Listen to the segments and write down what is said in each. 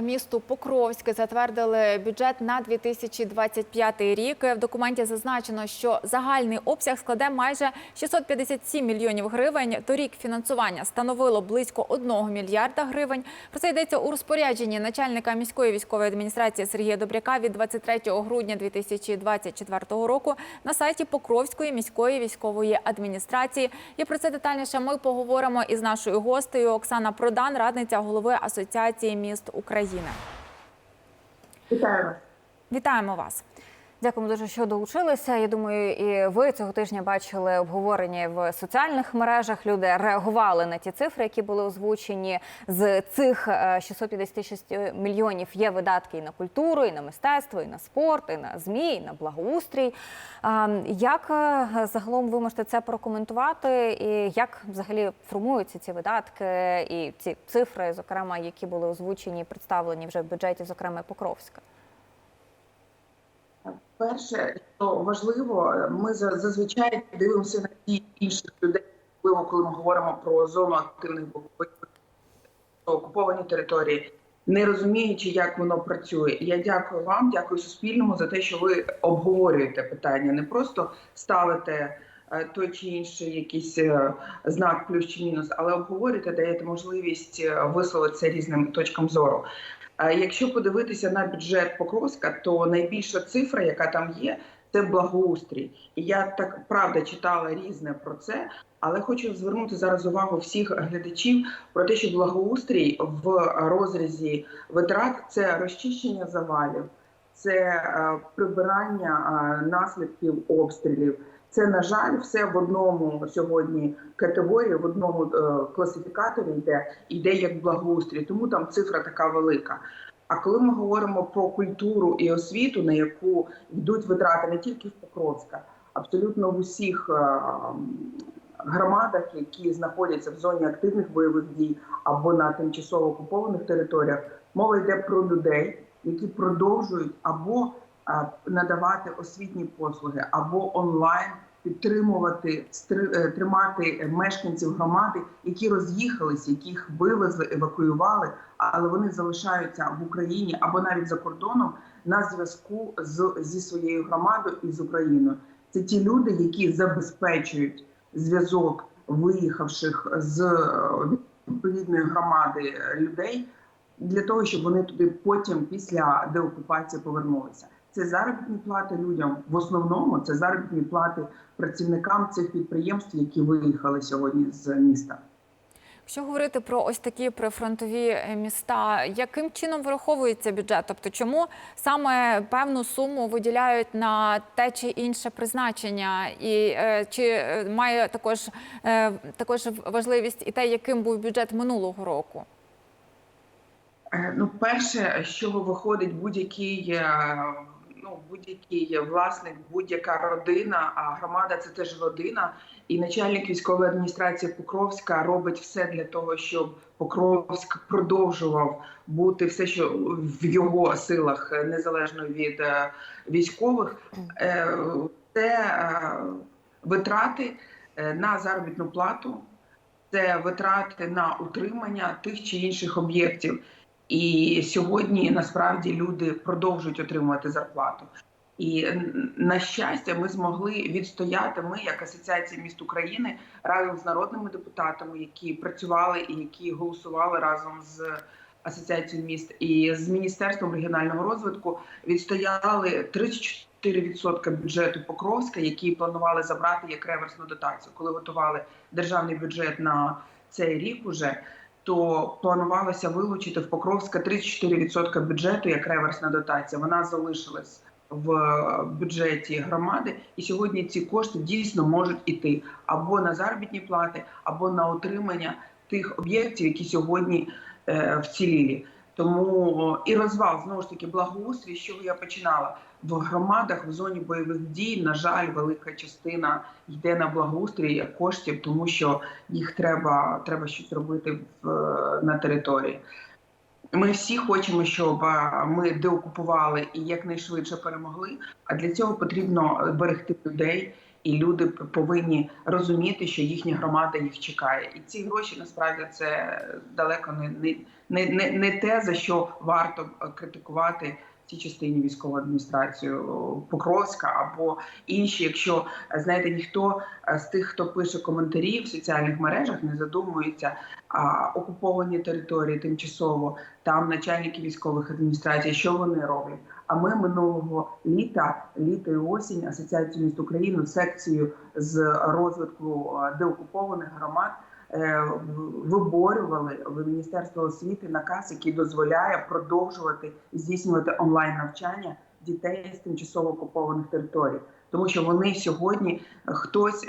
Місту Покровське затвердили бюджет на 2025 рік. В документі зазначено, що загальний обсяг складе майже 657 мільйонів гривень. Торік фінансування становило близько 1 мільярда гривень. Про це йдеться у розпорядженні начальника міської військової адміністрації Сергія Добряка від 23 грудня 2024 року на сайті Покровської міської військової адміністрації. І про це детальніше ми поговоримо із нашою гостею Оксана Продан, радниця голови Асоціації міст України. Вітаю вас. Вітаємо вас. Дякуємо дуже, що долучилися. Я думаю, і ви цього тижня бачили обговорення в соціальних мережах. Люди реагували на ті цифри, які були озвучені. З цих е, 656 мільйонів є видатки і на культуру, і на мистецтво, і на спорт, і на змі, і на благоустрій. Як е, загалом ви можете це прокоментувати? І як взагалі формуються ці видатки і ці цифри, зокрема, які були озвучені і представлені вже в бюджеті, зокрема Покровська? Перше, що важливо, ми за- зазвичай дивимося на ті інших людей, коли ми говоримо про зону активних бойових окуповані території, не розуміючи, як воно працює. Я дякую вам, дякую Суспільному за те, що ви обговорюєте питання, не просто ставите. е, Той чи інший якийсь е, знак плюс чи мінус, але обговорюєте, даєте можливість е, висловитися різним точкам зору. Якщо подивитися на бюджет Покровська, то найбільша цифра, яка там є, це благоустрій. Я так правда читала різне про це, але хочу звернути зараз увагу всіх глядачів про те, що благоустрій в розрізі витрат це розчищення завалів, це е, прибирання е, наслідків обстрілів. Це на жаль, все в одному сьогодні категорії, в одному е, класифікаторі йде йде як благоустрій, тому там цифра така велика. А коли ми говоримо про культуру і освіту, на яку йдуть витрати не тільки в Покровська, абсолютно в усіх е, громадах, які знаходяться в зоні активних бойових дій або на тимчасово окупованих територіях, мова йде про людей, які продовжують або надавати освітні послуги, або онлайн підтримувати е, тримати мешканців громади, які роз'їхалися, яких вивезли, евакуювали, але вони залишаються в Україні або навіть за кордоном на зв'язку з зі своєю громадою і з Україною. Це ті люди, які забезпечують зв'язок виїхавших з е, відповідної громади людей для того, щоб вони туди потім після деокупації повернулися. Це заробітні плати людям в основному. Це заробітні плати працівникам цих підприємств, які виїхали сьогодні з міста. Якщо говорити про ось такі прифронтові е, міста, яким чином вираховується бюджет? Тобто, чому саме певну суму виділяють на те чи інше призначення, і е, чи е, має також, також важливість і те, яким був бюджет минулого року? Ну, перше, з чого виходить будь-який ну будь-який власник, будь-яка родина, а громада це теж родина. І начальник військової адміністрації Покровська робить все для того, щоб Покровськ продовжував бути все, що в його силах, е, незалежно від е, військових. Е, Це витрати на заробітну плату, це витрати на утримання тих чи інших об'єктів. І сьогодні насправді люди продовжують отримувати зарплату. І на щастя, ми змогли відстояти. Ми, як Асоціація міст України, разом з народними депутатами, які працювали і які голосували разом з асоціацією міст і з міністерством регіонального розвитку, відстояли 34% бюджету Покровська, які планували забрати як реверсну дотацію, коли готували державний бюджет на цей рік уже то планувалося вилучити в Покровська 34% бюджету як реверсна дотація. Вона залишилась в бюджеті громади, і сьогодні ці кошти дійсно можуть іти або на заробітні плати, або на отримання тих об'єктів, які сьогодні е, вцілілі. Тому і розвал знову ж таки благоустрій, чого я починала в громадах в зоні бойових дій. На жаль, велика частина йде на благоустрій коштів, тому що їх треба, треба щось робити в, на території. Ми всі хочемо, щоб ми деокупували і якнайшвидше перемогли. А для цього потрібно берегти людей і люди повинні розуміти, що їхня громада їх чекає. І ці гроші насправді це далеко не, не, не, не, те, за що варто е, критикувати цій частині військову адміністрацію Покровська або інші. Якщо знаєте, ніхто е, з тих, хто пише коментарі в соціальних мережах, не задумується, а окуповані території тимчасово там начальники військових адміністрацій, що вони роблять. А ми минулого літа, літо і осінь, Асоціацію міст України, секцію з розвитку е, деокупованих громад виборювали в Міністерство освіти наказ, який дозволяє продовжувати здійснювати онлайн навчання дітей з тимчасово окупованих територій, тому що вони сьогодні е, хтось е,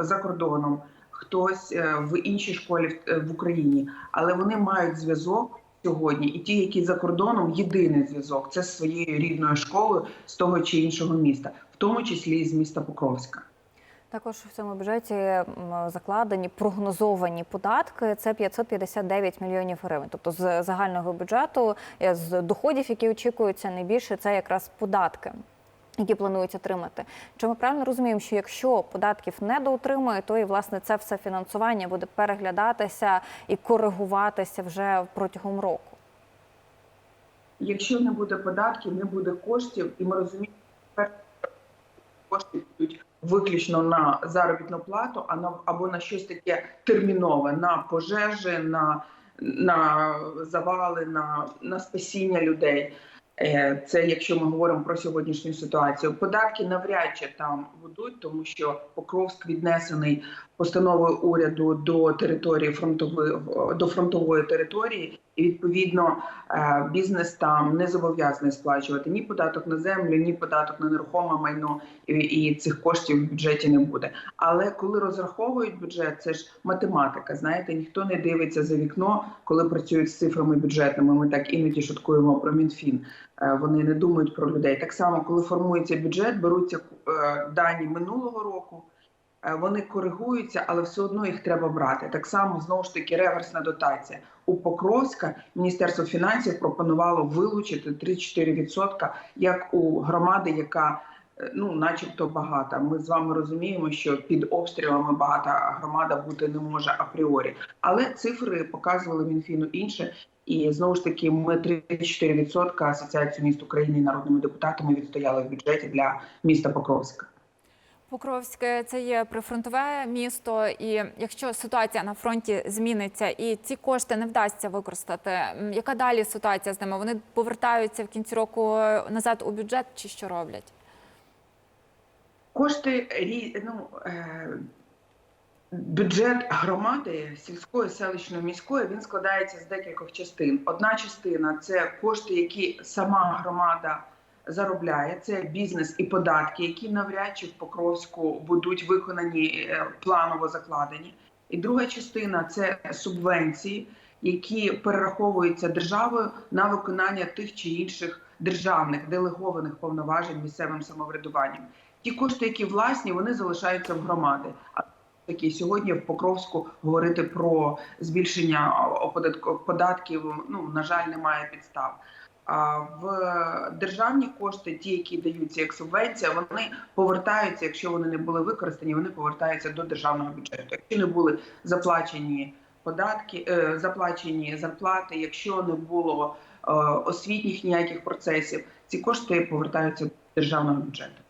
за кордоном, хтось е, в іншій школі в- е, Україні, але вони мають зв'язок сьогодні, і ті, які за кордоном, єдиний зв'язок це з своєю рідною школою з того чи іншого міста, в тому числі з міста Покровська. Також в цьому бюджеті закладені прогнозовані податки. Це 559 мільйонів гривень. Тобто з загального бюджету, е, з доходів, які очікуються найбільше, це якраз податки. Які планують отримати, чи ми правильно розуміємо, що якщо податків не доотримує, то і власне це все фінансування буде переглядатися і коригуватися вже протягом року. Якщо не буде податків, не буде коштів, і ми розуміємо, що виключно на заробітну плату, а на або на щось таке термінове, на пожежі, на, на завали, на, на спасіння людей. Е, Це якщо ми говоримо про сьогоднішню ситуацію. Податки навряд чи там будуть, тому що Покровськ віднесений постановою уряду до території фронтової до фронтової території, і відповідно е, бізнес там не зобов'язаний сплачувати ні податок на землю, ні податок на нерухоме майно, і, цих коштів в бюджеті не буде. Але коли розраховують бюджет, це ж математика. Знаєте, ніхто не дивиться за вікно, коли працюють з цифрами бюджетними. Ми так іноді шуткуємо про мінфін. Е, Вони не думають про людей. Так само, коли формується бюджет, беруться е, дані минулого року. Е, Вони коригуються, але все одно їх треба брати. Так само знову ж таки реверсна дотація. У Покровська Міністерство фінансів пропонувало вилучити 3-4% як у громади, яка е, ну, начебто багата. Ми з вами розуміємо, що під обстрілами багата громада бути не може апріорі. Але цифри показували Мінфіну інше. І знову ж таки, ми 3-4% Асоціацію міст України народними депутатами відстояли в бюджеті для міста Покровська. Покровське це є прифронтове місто, і якщо ситуація на фронті зміниться і ці кошти не вдасться використати, яка далі ситуація з ними? Вони повертаються в кінці року назад у бюджет чи що роблять? Кошти ну, е, бюджет громади сільської, селищної, міської він складається з декількох частин. Одна частина це кошти, які сама громада заробляє. Це бізнес і податки, які навряд чи в Покровську будуть виконані е, планово закладені. І друга частина це субвенції, які перераховуються державою на виконання тих чи інших державних делегованих повноважень місцевим самоврядуванням. Ті кошти, які власні, вони залишаються в громади. А такі сьогодні в Покровську говорити про збільшення податків, ну на жаль, немає підстав. В державні кошти, ті, які даються як субвенція, вони повертаються, якщо вони не були використані, вони повертаються до державного бюджету. Якщо не були заплачені податки, е, заплачені зарплати, якщо не було е, освітніх ніяких процесів, ці кошти повертаються до державного бюджету.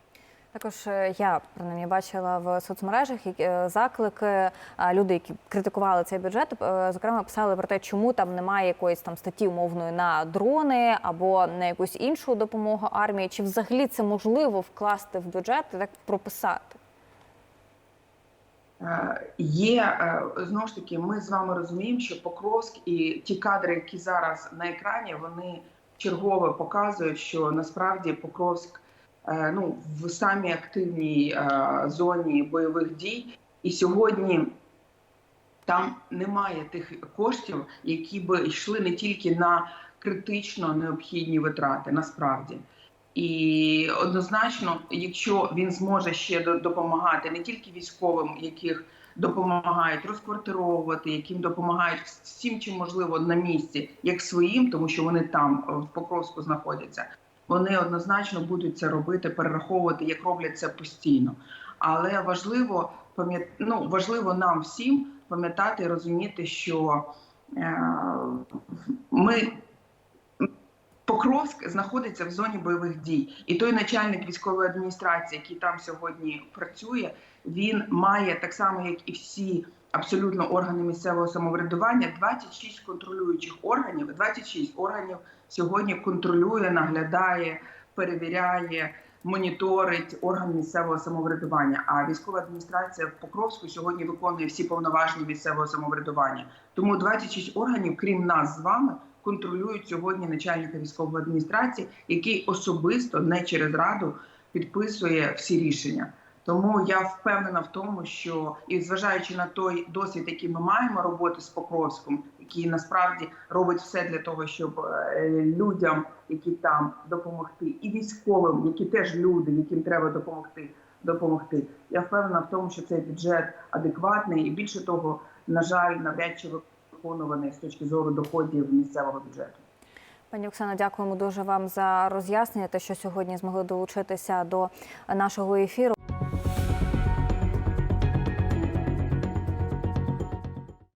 Також е, я принаймні бачила в соцмережах е, заклики. е, Люди, які критикували цей бюджет, зокрема писали про те, чому там немає якоїсь там статті умовної на дрони або на якусь іншу допомогу армії. Чи взагалі це можливо вкласти в бюджет і так прописати? Є знову ж таки, ми з вами розуміємо, що Покровськ і ті кадри, які зараз на екрані, вони чергово показують, що насправді Покровськ ну в самій активній е, зоні бойових дій, і сьогодні там немає тих коштів, які би йшли не тільки на критично необхідні витрати, насправді. І однозначно, якщо він зможе ще допомагати не тільки військовим, яких допомагають розквартировувати, яким допомагають всім, чим можливо на місці, як своїм, тому що вони там е, в Покровську знаходяться, вони однозначно будуть це робити, перераховувати, як роблять це постійно. Але важливо ну, важливо нам всім пам'ятати і розуміти, що е... ми Покровськ знаходиться в зоні бойових дій, і той начальник військової адміністрації, який там сьогодні працює, він має так само, як і всі абсолютно органи місцевого самоврядування, 26 контролюючих органів. 26 органів сьогодні контролює, наглядає, перевіряє, моніторить орган місцевого самоврядування. А військова адміністрація в Покровську сьогодні виконує всі повноваження місцевого самоврядування. Тому 26 органів, крім нас з вами, контролюють сьогодні начальника військової адміністрації, який особисто не через раду підписує всі рішення. Тому я впевнена в тому, що і зважаючи на той досвід, який ми маємо роботи з Покровськом, який насправді робить все для того, щоб е, людям, які там допомогти, і військовим, які теж люди, яким треба допомогти, допомогти. Я впевнена в тому, що цей бюджет адекватний, і більше того, на жаль, навряд чи виконуваний з точки зору доходів місцевого бюджету. Пані Оксана, дякуємо дуже вам за роз'яснення, те, що сьогодні змогли долучитися до нашого ефіру.